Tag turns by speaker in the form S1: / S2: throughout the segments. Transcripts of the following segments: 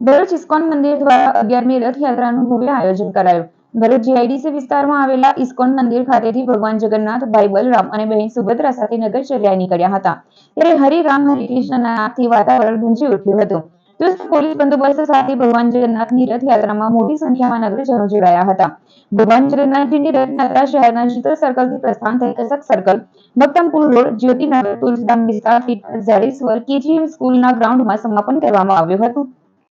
S1: Bharuch ISKCON મંદિર દ્વારા અગિયારમી રથયાત્રાનું ભવ્ય આયોજન કરાયું. ભરૂચ જીઆઈડીસી વિસ્તારમાં આવેલા ઇસ્કોન મંદિર ખાતેથી ભગવાન જગન્નાથ, ભાઈ બલરામ અને બહેન સુભદ્રા સાથે નગરચર્યાએ નીકળ્યા હતા. ત્યારે હરિરામ હરિ વાતાવરણ ગુંજી ઉઠ્યું હતું. ચુસ્ત પોલીસ બંદોબસ્ત સાથે ભગવાન જગન્નાથની રથયાત્રામાં મોટી સંખ્યામાં નગરજનો જોડાયા હતા. ભગવાન જગન્નાથજીની રથયાત્રા શહેરના શીતળ સર્કલથી પ્રસ્થાન થઈ કસક સર્કલ ભક્તમપુર રોડ, જ્યોતિનગર, તુલસીધામ વિસ્તાર ફીટ ઝાડેશ્વર કેજીએમ સ્કૂલના ગ્રાઉન્ડમાં સમાપન કરવામાં આવ્યું હતું.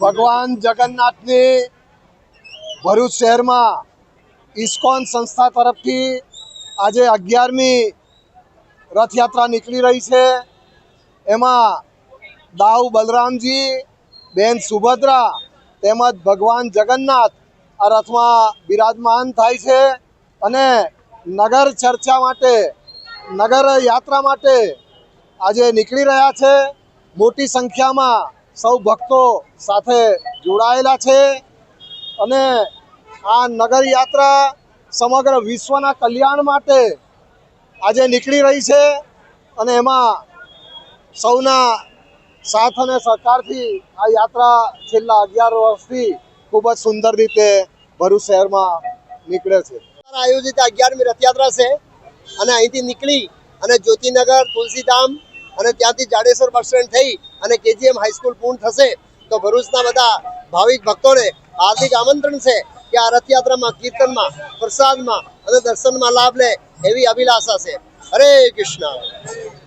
S2: ભગવાન જગન્નાથની ભરૂચ શહેરમાં ઇસ્કોન સંસ્થા તરફથી આજે અગિયારમી રથયાત્રા નીકળી રહી છે. એમાં દાઉ બલરામજી, બેન સુભદ્રા તેમજ ભગવાન જગન્નાથ આ રથમાં બિરાજમાન થાય છે અને નગર ચર્ચા માટે, નગર યાત્રા માટે આજે નીકળી રહ્યા છે. મોટી સંખ્યામાં સૌ ભક્તો સાથે જોડાયેલા છે અને આ નગર યાત્રા સમગ્ર વિશ્વના કલ્યાણ માટે આજે નીકળી રહી છે અને એમાં સૌના સાથ અને સહકારથી આ યાત્રા છેલ્લા અગિયાર વર્ષથી ખૂબ જ સુંદર રીતે ભરૂચ શહેરમાં નીકળે છે.
S3: આયોજિત અગિયારમી રથયાત્રા છે અને અહીંથી નીકળી અને જ્યોતિનગર, તુલસીધામ અને ત્યાંથી જાડેશ્વર બસ સ્ટેન્ડ થઈ અને કેજીએમ હાઈસ્કૂલ પૂર્ણ થશે તો ભરૂચના બધા ભાવિક ભક્તોને હાર્દિક આમંત્રણ છે કે આ રથયાત્રામાં, કીર્તનમાં, પ્રસાદમાં અને દર્શનમાં લાભ લે એવી અભિલાષા છે. હરે કૃષ્ણ.